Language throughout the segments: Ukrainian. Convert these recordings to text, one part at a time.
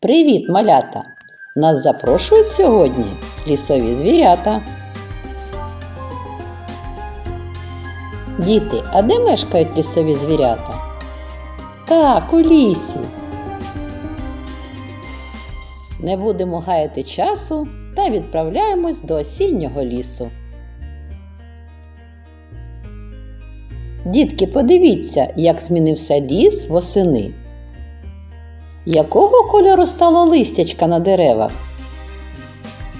Привіт, малята! Нас запрошують сьогодні лісові звірята. Діти, а де мешкають лісові звірята? Так, у лісі. Не будемо гаяти часу та відправляємось до осіннього лісу. Дітки, подивіться, як змінився ліс восени. Якого кольору стало листячка на деревах?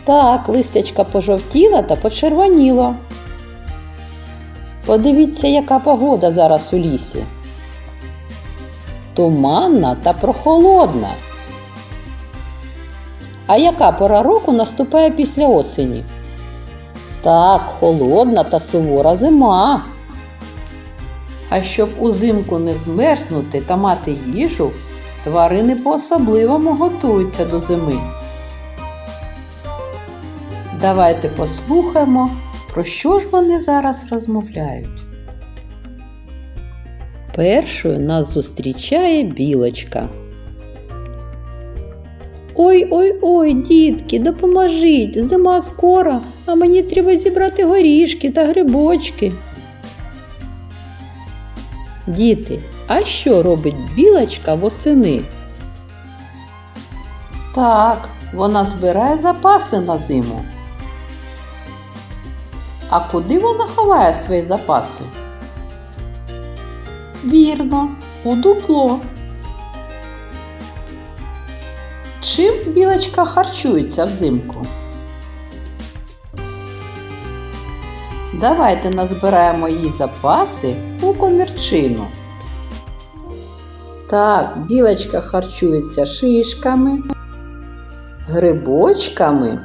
Так, листячка пожовтіла та почервоніло. Подивіться, яка погода зараз у лісі. Туманна та прохолодна. А яка пора року наступає після осені? Так, холодна та сувора зима. А щоб узимку не змерзнути та мати їжу, тварини по-особливому готуються до зими. Давайте послухаємо, про що ж вони зараз розмовляють. Першою нас зустрічає білочка. Ой ой ой, дітки, допоможіть, зима скоро, а мені треба зібрати горішки та грибочки. Діти, а що робить білочка восени? Так, вона збирає запаси на зиму. А куди вона ховає свої запаси? Вірно, у дупло. Чим білочка харчується взимку? Давайте назбираємо їй запаси у комірчину. Так, білочка харчується шишками, грибочками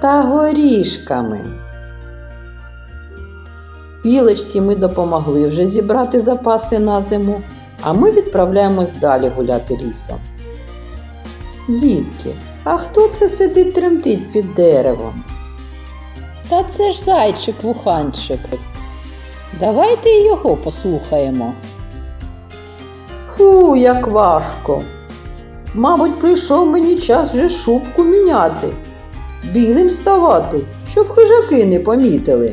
та горішками. Білочці ми допомогли вже зібрати запаси на зиму, а ми відправляємось далі гуляти лісом. Дітки, а хто це сидить тремтить під деревом? Та це ж зайчик вуханчик. Давайте його послухаємо. Фу, як важко. Мабуть, прийшов мені час вже шубку міняти, білим ставати, щоб хижаки не помітили.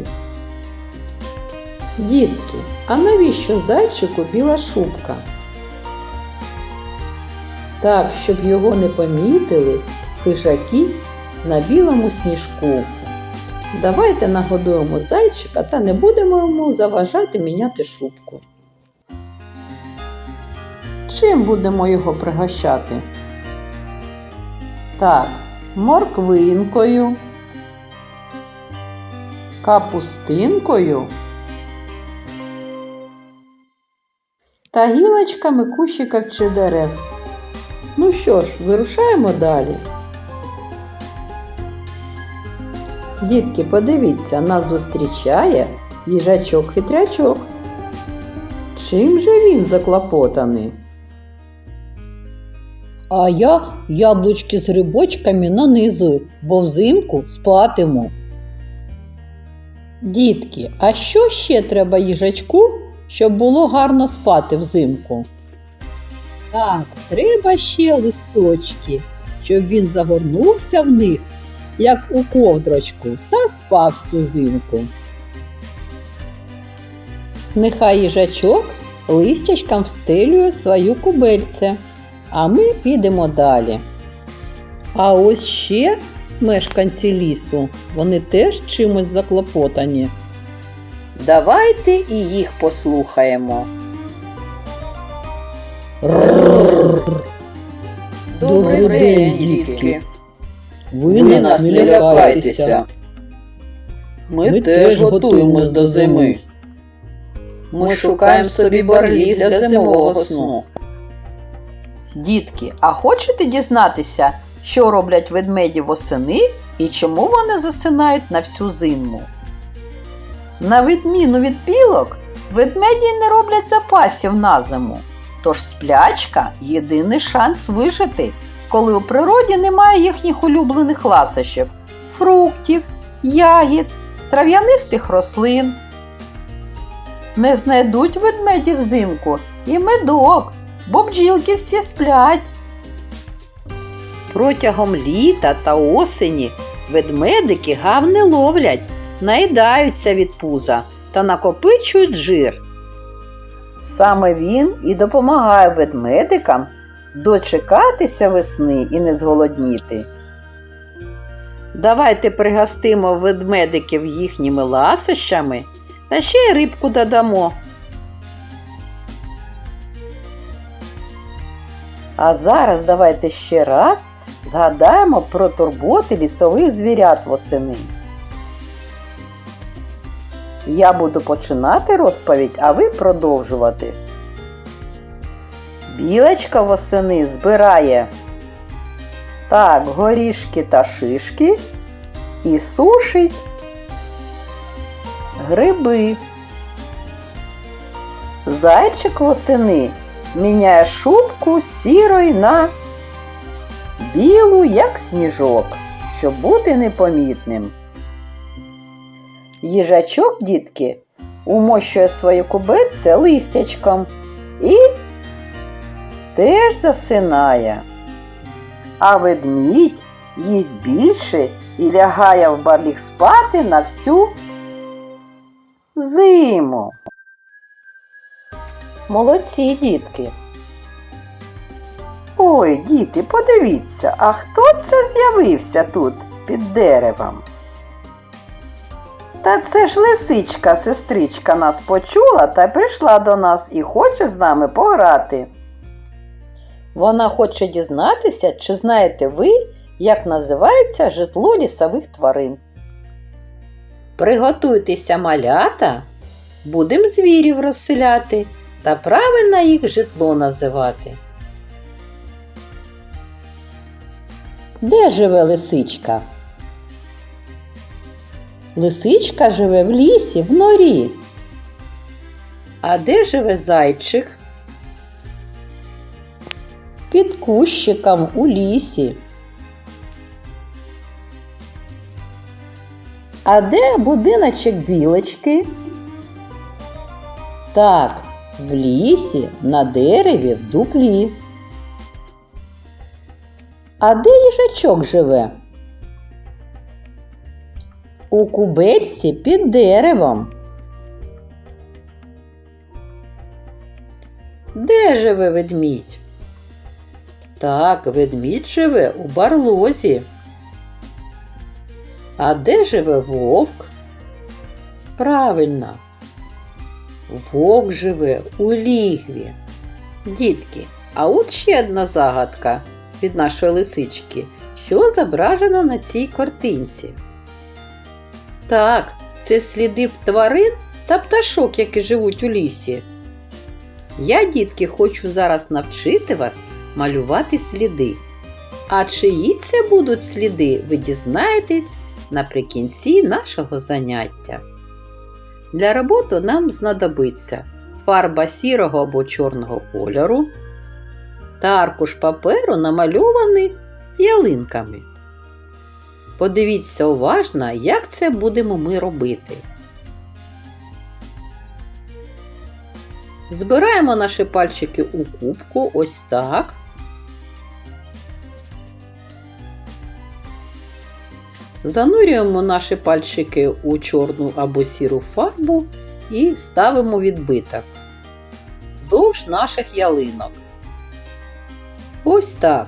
Дітки, а навіщо зайчику біла шубка? Так, щоб його не помітили хижаки на білому сніжку. Давайте нагодуємо зайчика та не будемо йому заважати міняти шубку. Чим будемо його пригощати? Так, морквинкою, капустинкою та гілочками кущиків чи дерев. Ну що ж, вирушаємо далі. Дітки, подивіться, нас зустрічає їжачок-хитрячок. Чим же він заклопотаний? А я яблучки з грибочками нанизую, бо взимку спатиму. Дітки, а що ще треба їжачку, щоб було гарно спати взимку? Так, треба ще листочки, щоб він загорнувся в них як у ковдрочку, та спав всю зимку. Нехай їжачок листячкам встелює свою кубельце, а ми підемо далі. А ось ще мешканці лісу, вони теж чимось заклопотані. Давайте і їх послухаємо. Добрий день, дітки. Ви нас не лякайтеся. Ми теж готуємось до зими. Ми шукаємо собі барлі для зимового сну. Дітки, а хочете дізнатися, що роблять ведмеді восени і чому вони засинають на всю зиму? На відміну від білок, ведмеді не роблять запасів на зиму. Тож сплячка єдиний шанс вижити, коли у природі немає їхніх улюблених ласощів, фруктів, ягід, трав'янистих рослин. Не знайдуть ведмеді взимку і медок, бо бджілки всі сплять. Протягом літа та осені ведмедики гав не ловлять, наїдаються від пуза та накопичують жир. Саме він і допомагає ведмедикам дочекатися весни і не зголодніти. Давайте пригостимо ведмедиків їхніми ласощами та ще й рибку додамо. А зараз давайте ще раз згадаємо про турботи лісових звірят восени. Я буду починати розповідь, а ви продовжувати. Білочка восени збирає так, горішки та шишки і сушить гриби. Зайчик восени міняє шубку сірої на білу, як сніжок, щоб бути непомітним. Їжачок, дітки, умощує своє кубельце листячком і теж засинає. А ведмідь їсть більше і лягає в барлік спати на всю зиму. Молодці, дітки. Ой, діти, подивіться, а хто це з'явився тут під деревом? Та це ж лисичка, сестричка нас почула та прийшла до нас і хоче з нами пограти. Вона хоче дізнатися, чи знаєте ви, як називається житло лісових тварин. Приготуйтеся малята, будемо звірів розселяти та правильно їх житло називати. Де живе лисичка? Лисичка живе в лісі, в норі. А де живе зайчик? Під кущиком у лісі. А де будиночок білочки? Так, в лісі, на дереві, в дуплі. А де їжачок живе? У кубельці під деревом. Де живе ведмідь? Так, ведмідь живе у барлозі. А де живе вовк? Правильно. Вовк живе у лігві. Дітки, а от ще одна загадка від нашої лисички, що зображено на цій картинці. Так, це сліди тварин та пташок, які живуть у лісі. Я, дітки, хочу зараз навчити вас малювати сліди. А чиї це будуть сліди, ви дізнаєтесь наприкінці нашого заняття. Для роботи нам знадобиться фарба сірого або чорного кольору та аркуш паперу намальований з ялинками. Подивіться уважно, як це будемо ми робити. Збираємо наші пальчики у кубку ось так. Занурюємо наші пальчики у чорну або сіру фарбу і ставимо відбиток вздовж наших ялинок. Ось так.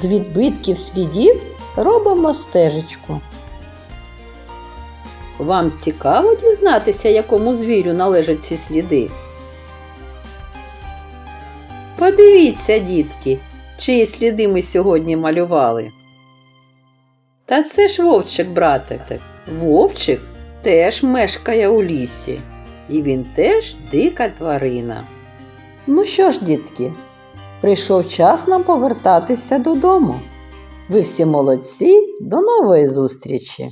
З відбитків слідів робимо стежечку. Вам цікаво дізнатися, якому звірю належать ці сліди? Подивіться, дітки, чиї сліди ми сьогодні малювали. Та це ж вовчик, братик. Вовчик теж мешкає у лісі, і він теж дика тварина. Ну що ж, дітки, прийшов час нам повертатися додому. Ви всі молодці, до нової зустрічі!